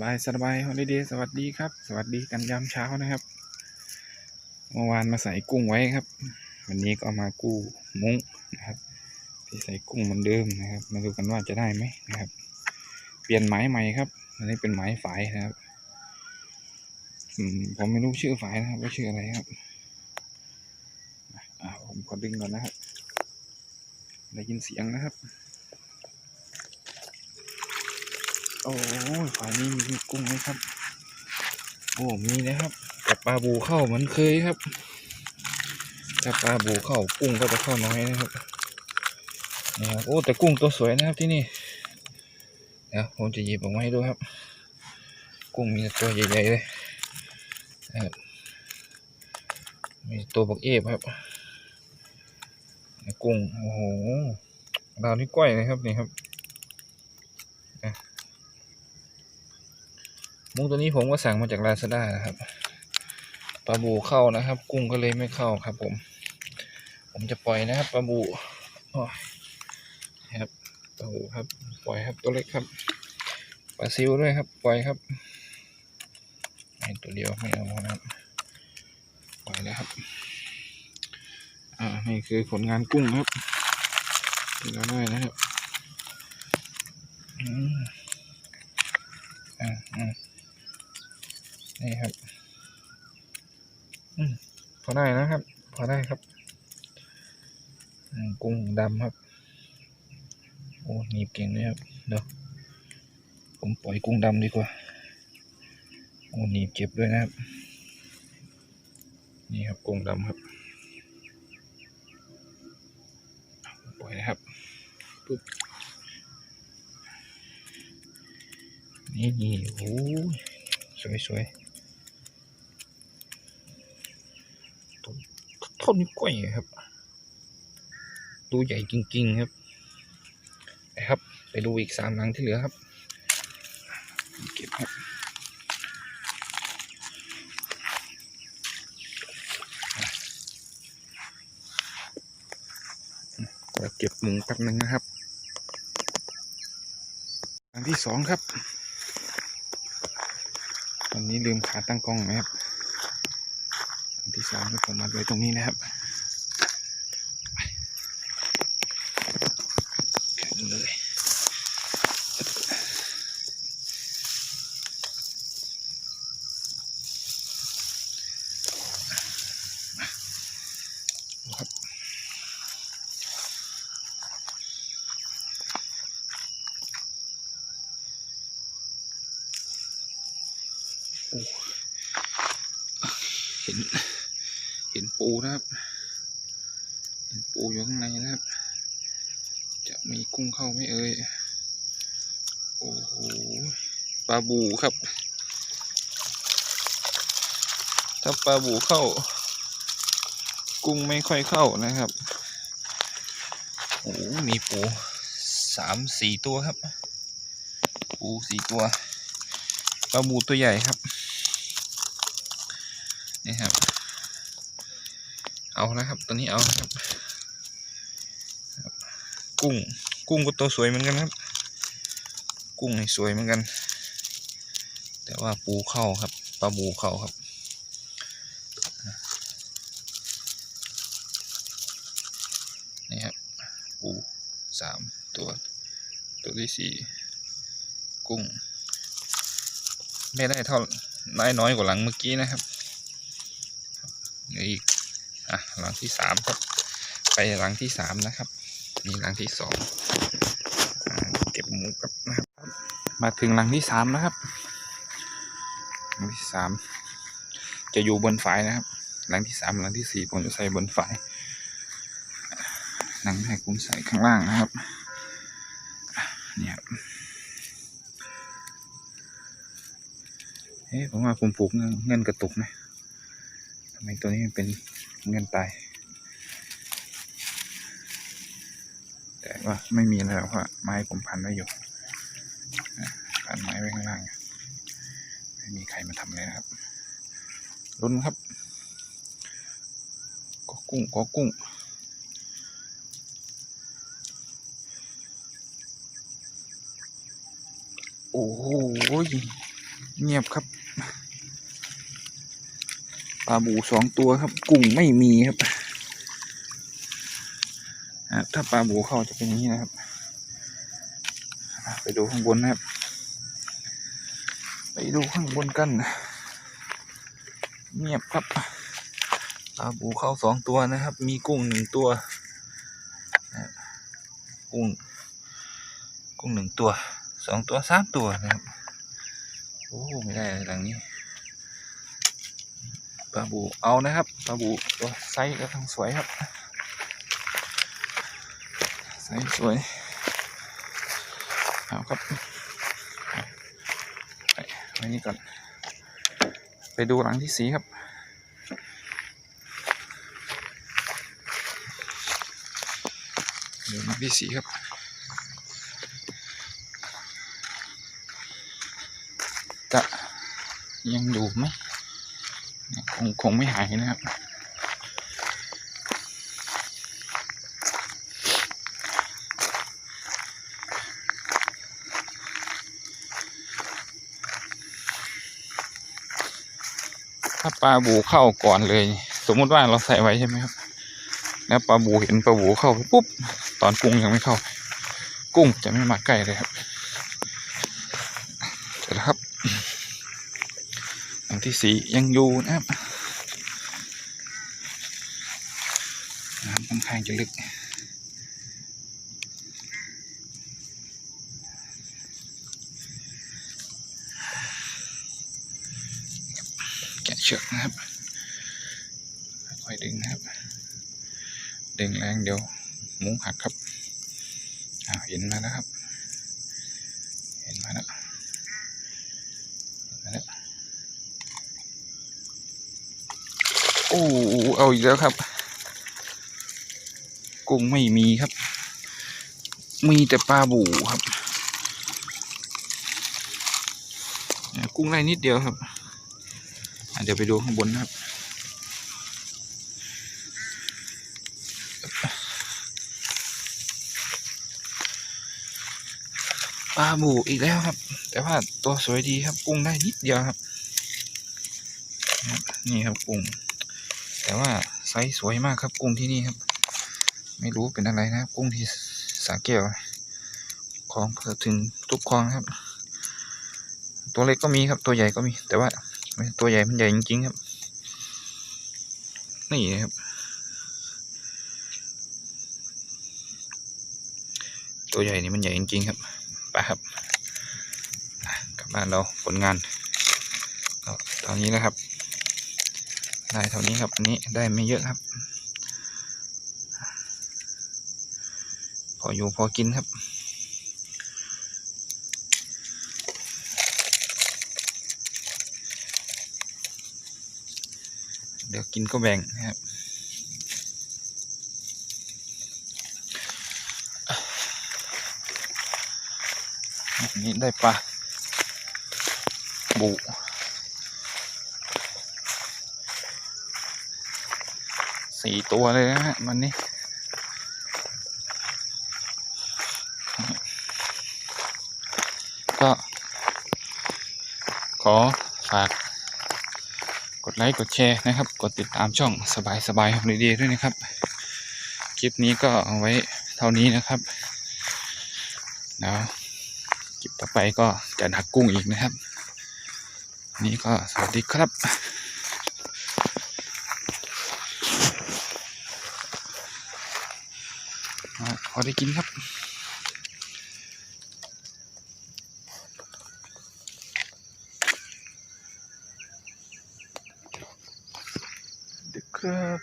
บายสบายฮอลิเดย์สวัสดีครับ สวัสดีกันยามเช้านะครับ เมื่อวานมาใส่กุ้งไว้ครับ วันนี้ก็มากู้มุ้งนะครับที่ใส่กุ้งเหมือนเดิมนะครับ มาดูกันว่าจะได้ไหมนะครับ เปลี่ยนไม้ใหม่ครับ อันนี้เป็นไม้ฝายนะครับผมไม่รู้ชื่อฝายนะครับว่าชื่ออะไรครับอ่าผมขอดึงก่อนนะครับ ได้ยินเสียงนะครับ โอ้ยฝ่ายนี้มีกุ้งไหมครับ โอ้มีนะครับแต่ปลาบูเข้าเหมือนเคยครับถ้าปลาบูเข้ากุ้งก็จะเข้าน้อยนะครับนี่ครับโอ้แต่กุ้งตัวสวยนะครับที่นี่เดี๋ยวผมจะหยิบออกมาให้ดูครับ กุ้งมีต่ตัวใหญ่ๆเลยนะครับมีตัวบักเอฟครับกุ้งโอ้โหดาวนี่ก้อยเลยครับนี่ครับ มุ้งตัวนี้ผมก็สั่งมาจากลาซาด้านะครับปลาบูเข้านะครับ กุ้งก็เลยไม่เข้าครับ ผม ผมจะปล่อยนะครับปลาบูครับปลาบูครับ ปล่อยครับตัวเล็กครับปลาซิวด้วยครับ ปล่อยครับตัวเดียวไม่เอานะครับปล่อยแล้วครับ อ่านี่คือผลงานกุ้งครับที่เราได้นะครับ อืมอ่าอ่า นี่ครับอืมพอได้นะครับ พอได้ครับอืมกุ้งดำครับ โอ้หนีบเก่งเลยครับเดี๋ยวผมปล่อยกุ้งดำดีกว่า โอ้หนีบเจ็บด้วยนะครับ นี่ครับกุ้งดำครับ ปล่อยนะครับปุ๊บนี่นี่โอ้ยสวยสวยๆต้น ต้นกล้วยครับดูใหญ่จริง ๆ ครับไปครับ ไปดูอีกสามหลังที่เหลือครับ เก็บครับเดี๋ยวเก็บมุงแป๊บนึงนะครับหลังที่สองครับ ตอนนี้ลืมขาตั้งกล้องนะครับ อันที่สองที่ผมมาไว้ตรงนี้นะครับแข็งเลยโอ้เห็น ปูนะครับเห็นปูอยู่ข้างในนะครับ จะมีกุ้งเข้าไหมเอ่ยโอ้โหปลาบูครับ ถ้าปลาบูเข้า กุ้งไม่ค่อยเข้านะครับโอ้มีปูสามสี่ตัวครับ ปูสี่ตัวปลาบูตัวใหญ่ครับนี่ครับ เอานะครับ ตัวนี้เอาครับ กุ้ง กุ้งก็ตัวสวยเหมือนกันครับ กุ้งนี่สวยเหมือนกัน แต่ว่าปูเข้าครับปลาบูเข้าครับนี่ครับ ปูสามตัว ตัวที่สี่กุ้ง ไม่ได้เท่าได้น้อยกว่าหลังเมื่อกี้นะครับเหลืออีก อะหลังที่สามครับ ไปหลังที่สามนะครับนี่หลังที่สองเก็บหมูกับนะครับ มาถึงหลังที่สามนะครับหลังที่สามจะอยู่บนฝายนะครับ หลังที่สามหลังที่สี่ผมจะใส่บนฝายหลังแรกผมใส่ข้างล่างนะครับเนี่ยครับเฮ้ยผมว่าผมปลูกเงินกระตุกนะทำไมตัวนี้มันเป็นเงินตายแต่ว่าไม่มีอะไรหรอกเพราะไม้ผมพันไว้อยู่พันไม้ไว้ข้างล่าง ไม่มีใครมาทำเลยนะครับรุนครับก็กุ้งก็กุ้งโอ้โหเงียบครับ ปลาบูสองตัวครับ กุ้งไม่มีครับถ้าปลาบูเข้าจะเป็นอย่างนี้นะครับ ไปดูข้างบนนะครับ ไปดูข้างบนกันเงียบครับปลาบูเข้าสองตัวนะครับ มีกุ้งหนึ่งตัวกุ้งกุ้งหนึ่งตัวสองตัวสามตัวนะครับโอ้ไม่ได้หลังนี้ ปลาบูเอานะครับปลาบูตัวไซส์ก็ทั้งสวยครับไซส์สวยเอาครับไปนี่ก่อนไปดูหลังที่สีครับดูหลังที่สีครับจะยังอยู่ไหม งคงไม่หายนะครับ ถ้าปลาบูเข้าก่อนเลย สมมติว่าเราใส่ไว้ใช่ไหมครับ แล้วปลาบูเห็นปลาบูเข้าไปปุ๊บ ตอนกุ้งยังไม่เข้า กุ้งจะไม่มาใกล้เลยครับเสร็จแล้วครับอันที่สี่ยังอยู่นะครับน้ำค่อนข้างจะลึก แกะเชือกนะครับ ค่อยๆดึงนะครับ ดึงแรงเดี๋ยวหมุ้งหักครับอ้าวเห็นมาแล้วครับ เห็นมาแล้วเห็นมาแล้วโอ้เอาอีกแล้วครับ กุ้งไม่มีครับ มีแต่ปลาบูครับ กุ้งได้นิดเดียวครับเดี๋ยวไปดูข้างบนนะครับปลาบูอีกแล้วครับ แต่ว่าตัวสวยดีครับกุ้งได้นิดเดียวครับ นี่ครับกุ้งแต่ว่าไซส์สวยมากครับกุ้งที่นี่ครับ ไม่รู้เป็นอะไรนะกุ้งที่สาแก้วคลองเกือถึงทุกคลองครับ ตัวเล็กก็มีครับ ตัวใหญ่ก็มี แต่ว่าตัวใหญ่มันใหญ่จริงๆครับ นี่นะครับ ตัวใหญ่นี่มันใหญ่จริงๆครับไปครับกลับบ้านเราผลงานเท่านี้นะครับ ได้เท่านี้ครับอันนี้ได้ไม่เยอะครับ พออยู่พอกินครับเดี๋ยวกินก็แบ่งนะครับนนี้ได้ปลาบูสี่ตัวเลยนะฮะมันนี้ ก็ ขอฝาก กดไลค์ กดแชร์นะครับ กดติดตามช่องสบายสบายๆดีๆด้วยนะครับ คลิปนี้ก็เอาไว้เท่านี้นะครับแล้วคลิปต่อไปก็จะหักกุ้งอีกนะครับ นี่ก็สวัสดีครับอ่าพอได้กินครับ 个